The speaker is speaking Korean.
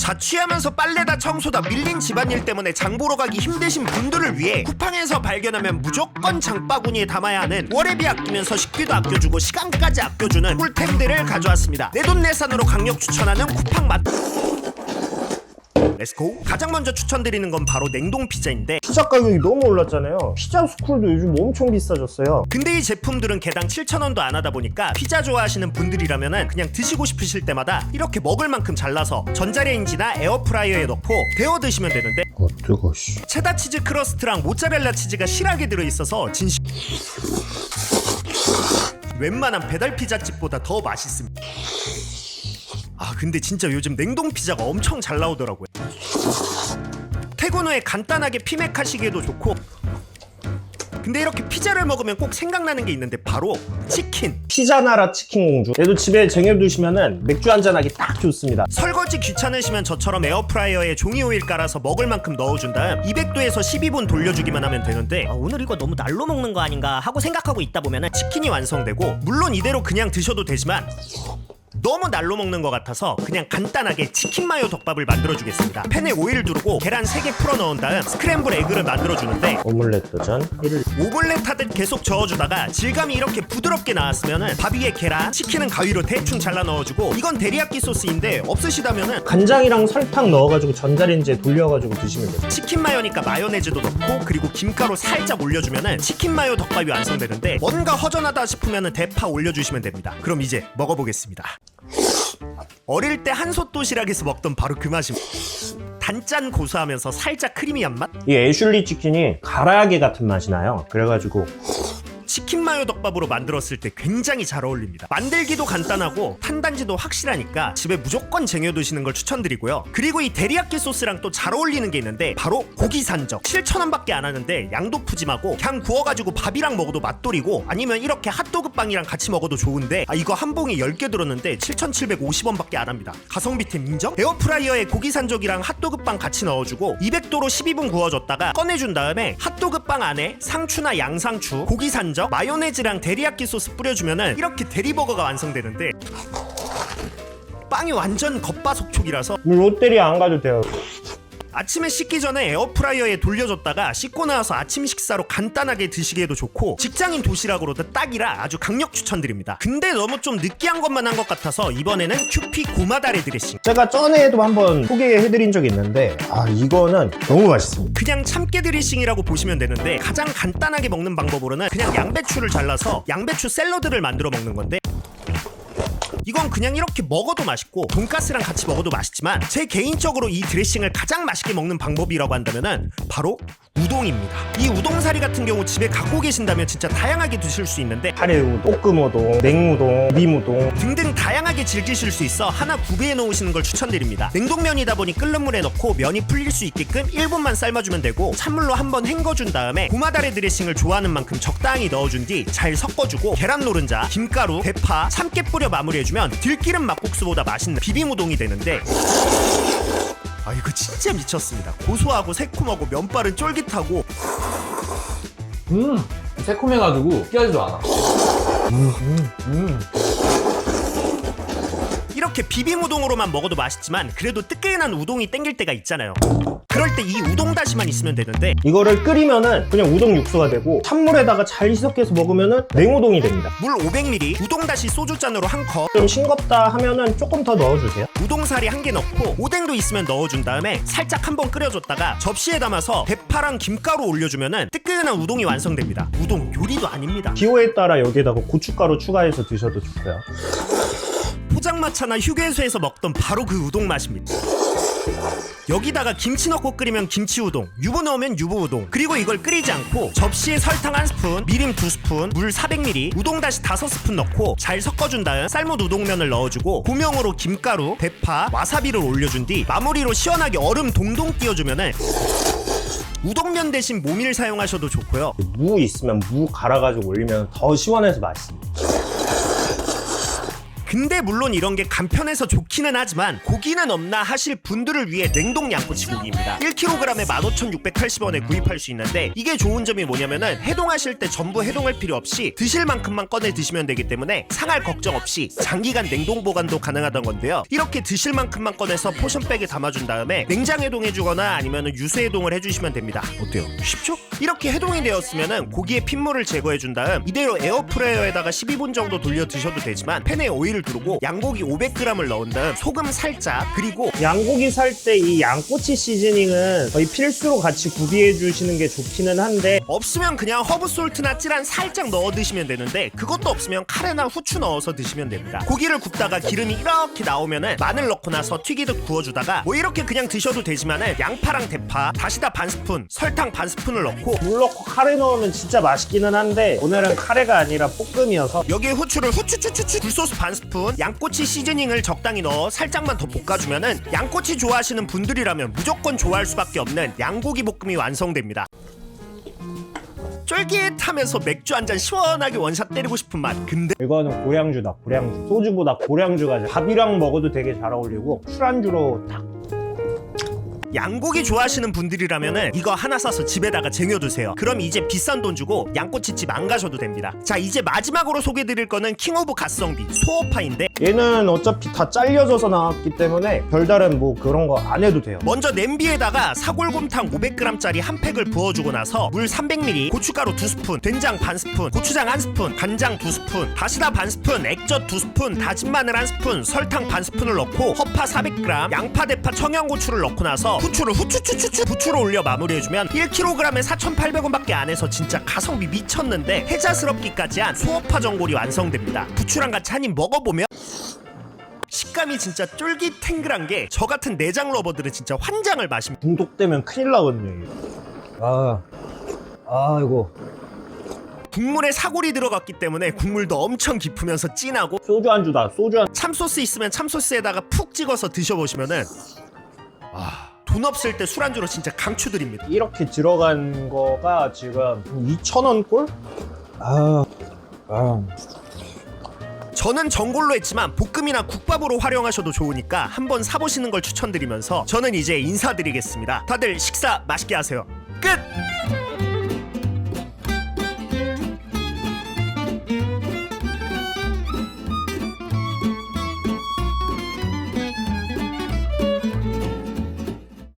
자취하면서 빨래다 청소다 밀린 집안일 때문에 장 보러 가기 힘드신 분들을 위해 쿠팡에서 발견하면 무조건 장바구니에 담아야 하는 월회비 아끼면서 식비도 아껴주고 시간까지 아껴주는 꿀템들을 가져왔습니다. 내돈내산으로 강력 추천하는 쿠팡 맛 렛츠고 가장 먼저 추천드리는 건 바로 냉동 피자인데 피자 가격이 너무 올랐잖아요. 피자 스쿨도 요즘 엄청 비싸졌어요. 근데 이 제품들은 개당 7,000원도 안 하다 보니까 피자 좋아하시는 분들이라면은 그냥 드시고 싶으실 때마다 이렇게 먹을 만큼 잘라서 전자레인지나 에어프라이어에 넣고 데워 드시면 되는데 어 뜨거 씨. 체다 치즈 크러스트랑 모짜렐라 치즈가 실하게 들어있어서 진심 웬만한 배달 피자집보다 더 맛있습니다. 아 근데 진짜 요즘 냉동 피자가 엄청 잘 나오더라고요. 퇴근 후에 간단하게 피맥하시기에도 좋고 근데 이렇게 피자를 먹으면 꼭 생각나는 게 있는데 바로 치킨 피자 나라 치킨 공주. 얘도 집에 쟁여두시면은 맥주 한잔 하기 딱 좋습니다. 설거지 귀찮으시면 저처럼 에어프라이어에 종이 오일 깔아서 먹을 만큼 넣어준 다음 200도에서 12분 돌려주기만 하면 되는데 아, 오늘 이거 너무 날로 먹는 거 아닌가 하고 생각하고 있다 보면은 치킨이 완성되고 물론 이대로 그냥 드셔도 되지만 너무 날로 먹는 것 같아서 그냥 간단하게 치킨 마요 덮밥을 만들어 주겠습니다. 팬에 오일 두르고 계란 3개 풀어 넣은 다음 스크램블 에그를 만들어 주는데 오믈렛 도전 1일. 오믈렛 하듯 계속 저어주다가 질감이 이렇게 부드럽게 나왔으면은 밥 위에 계란, 치킨은 가위로 대충 잘라 넣어주고 이건 데리야끼 소스인데 없으시다면은 간장이랑 설탕 넣어가지고 전자레인지에 돌려가지고 드시면 돼요. 치킨 마요니까 마요네즈도 넣고 그리고 김가루 살짝 올려주면은 치킨 마요 덮밥이 완성되는데 뭔가 허전하다 싶으면은 대파 올려주시면 됩니다. 그럼 이제 먹어보겠습니다. 어릴 때 한솥 도시락에서 먹던 바로 그 맛입니다. 단짠 고소하면서 살짝 크리미한 맛? 이 애슐리 치킨이 가라아게 같은 맛이 나요. 그래가지고 치킨 마요 덮밥으로 만들었을 때 굉장히 잘 어울립니다. 만들기도 간단하고 탄단지도 확실하니까 집에 무조건 쟁여두시는 걸 추천드리고요. 그리고 이 데리야끼 소스랑 또 잘 어울리는 게 있는데 바로 고기 산적 7,000원밖에 안 하는데 양도 푸짐하고 그냥 구워가지고 밥이랑 먹어도 맛돌이고 아니면 이렇게 핫도그 빵이랑 같이 먹어도 좋은데 아 이거 한 봉이 10개 들었는데 7,750원밖에 안 합니다. 가성비템 인정? 에어프라이어에 고기 산적이랑 핫도그 빵 같이 넣어주고 200도로 12분 구워줬다가 꺼내준 다음에 핫도그 빵 안에 상추나 양상추, 고기 산적, 마요네즈랑 데리야끼 소스 뿌려주면은 이렇게 대리버거가 완성되는데 빵이 완전 겉바속촉이라서 롯데리아 안 가도 돼요. 아침에 씻기 전에 에어프라이어에 돌려줬다가 씻고 나와서 아침 식사로 간단하게 드시기에도 좋고 직장인 도시락으로도 딱이라 아주 강력 추천드립니다. 근데 너무 좀 느끼한 것만 한 것 같아서 이번에는 큐피 고마다레 드레싱 제가 전에도 한번 소개해드린 적이 있는데 아 이거는 너무 맛있습니다. 그냥 참깨 드레싱이라고 보시면 되는데 가장 간단하게 먹는 방법으로는 그냥 양배추를 잘라서 양배추 샐러드를 만들어 먹는 건데 이건 그냥 이렇게 먹어도 맛있고 돈가스랑 같이 먹어도 맛있지만 제 개인적으로 이 드레싱을 가장 맛있게 먹는 방법이라고 한다면은 바로 우동입니다. 이 우동사리 같은 경우 집에 갖고 계신다면 진짜 다양하게 드실 수 있는데 카레우동, 볶음우동, 냉우동, 비무동 등등 다양하게 즐기실 수 있어 하나 구비해 놓으시는 걸 추천드립니다. 냉동면이다 보니 끓는 물에 넣고 면이 풀릴 수 있게끔 1분만 삶아주면 되고 찬물로 한번 헹궈준 다음에 고마다레 드레싱을 좋아하는 만큼 적당히 넣어준 뒤 잘 섞어주고 계란 노른자, 김가루, 대파, 참깨 뿌려 마무리해주면 들기름 막국수보다 맛있는 비빔우동이 되는데 아 이거 진짜 미쳤습니다. 고소하고 새콤하고 면발은 쫄깃하고 음 새콤해가지고 느끼하지도 않아 이렇게 비빔 우동으로만 먹어도 맛있지만 그래도 뜨끈한 우동이 땡길 때가 있잖아요. 그럴 때 이 우동 다시만 있으면 되는데 이거를 끓이면은 그냥 우동 육수가 되고 찬물에다가 잘 희석해서 먹으면은 냉우동이 됩니다. 물 500ml, 우동 다시 소주잔으로 한 컵, 좀 싱겁다 하면은 조금 더 넣어주세요. 우동사리 한 개 넣고 오뎅도 있으면 넣어준 다음에 살짝 한번 끓여줬다가 접시에 담아서 대파랑 김가루 올려주면은 뜨끈한 우동이 완성됩니다. 우동 요리도 아닙니다. 기호에 따라 여기에다가 고춧가루 추가해서 드셔도 좋고요. 포장마차나 휴게소에서 먹던 바로 그 우동 맛입니다. 여기다가 김치 넣고 끓이면 김치 우동, 유부 넣으면 유부 우동. 그리고 이걸 끓이지 않고 접시에 설탕 한 스푼, 미림 두 스푼, 물 400ml, 우동 다시 다섯 스푼 넣고 잘 섞어준 다음 삶은 우동면을 넣어주고 고명으로 김가루, 대파, 와사비를 올려준 뒤 마무리로 시원하게 얼음 동동 띄워주면은 우동면 대신 모밀 사용하셔도 좋고요. 무 있으면 무 갈아가지고 올리면 더 시원해서 맛있습니다. 근데 물론 이런 게 간편해서 좋기는 하지만 고기는 없나 하실 분들을 위해 냉동 양꼬치 고기입니다 1kg에 15,680원에 구입할 수 있는데 이게 좋은 점이 뭐냐면은 해동하실 때 전부 해동할 필요 없이 드실 만큼만 꺼내 드시면 되기 때문에 상할 걱정 없이 장기간 냉동 보관도 가능하던 건데요 이렇게 드실 만큼만 꺼내서 포션백에 담아준 다음에 냉장 해동해주거나 아니면 유수 해동을 해주시면 됩니다 어때요? 쉽죠? 이렇게 해동이 되었으면은 고기의 핏물을 제거해 준 다음 이대로 에어프라이어에다가 12분 정도 돌려 드셔도 되지만 팬에 오일을 두르고 양고기 500g을 넣은 다음 소금 살짝 그리고 양고기 살 때 이 양꼬치 시즈닝은 거의 필수로 같이 구비해 주시는 게 좋기는 한데 없으면 그냥 허브 솔트나 찌란 살짝 넣어 드시면 되는데 그것도 없으면 카레나 후추 넣어서 드시면 됩니다. 고기를 굽다가 기름이 이렇게 나오면은 마늘 넣고 나서 튀기듯 구워주다가 뭐 이렇게 그냥 드셔도 되지만은 양파랑 대파, 다시다 반 스푼, 설탕 반 스푼을 넣고 물 넣고 카레 넣으면 진짜 맛있기는 한데 오늘은 카레가 아니라 볶음이어서 여기에 후추를 후추추추추 굴소스 반 스푼 양꼬치 시즈닝을 적당히 넣어 살짝만 더 볶아주면은 양꼬치 좋아하시는 분들이라면 무조건 좋아할 수밖에 없는 양고기 볶음이 완성됩니다. 쫄깃하면서 맥주 한 잔 시원하게 원샷 때리고 싶은 맛. 근데 이거는 고량주다 고량주 소주보다 고량주가 밥이랑 먹어도 되게 잘 어울리고 술안주로 딱 양고기 좋아하시는 분들이라면은 이거 하나 사서 집에다가 쟁여두세요. 그럼 이제 비싼 돈 주고 양꼬치집 안 가셔도 됩니다. 자 이제 마지막으로 소개드릴 거는 킹 오브 갓성비 소어파인데 얘는 어차피 다 잘려져서 나왔기 때문에 별다른 뭐 그런 거 안 해도 돼요 먼저 냄비에다가 사골곰탕 500g짜리 한 팩을 부어주고 나서 물 300ml, 고춧가루 2스푼, 된장 반 스푼, 고추장 1스푼, 간장 2스푼, 다시다 반 스푼, 액젓 2스푼, 다진 마늘 1스푼, 설탕 반 스푼을 넣고 허파 400g, 양파, 대파, 청양고추를 넣고 나서 후추를 후추추추추 부추를 올려 마무리해주면 1kg에 4,800원밖에 안 해서 진짜 가성비 미쳤는데 해자스럽기까지 한 소어파 전골이 완성됩니다. 부추랑 같이 한 입 먹어보면 식감이 진짜 쫄깃탱글한 게 저 같은 내장 러버들은 진짜 환장을 마십니다. 중독되면 큰일 나거든요 이게. 아 아이고 국물에 사골이 들어갔기 때문에 국물도 엄청 깊으면서 진하고 소주 안주다 소주 안 참소스 있으면 참소스에다가 푹 찍어서 드셔보시면은 아, 돈 없을 때 술안주로 진짜 강추드립니다. 이렇게 들어간 거가 지금 2,000원 꼴? 아, 아. 저는 전골로 했지만 볶음이나 국밥으로 활용하셔도 좋으니까 한번 사보시는 걸 추천드리면서 저는 이제 인사드리겠습니다. 다들 식사 맛있게 하세요. 끝!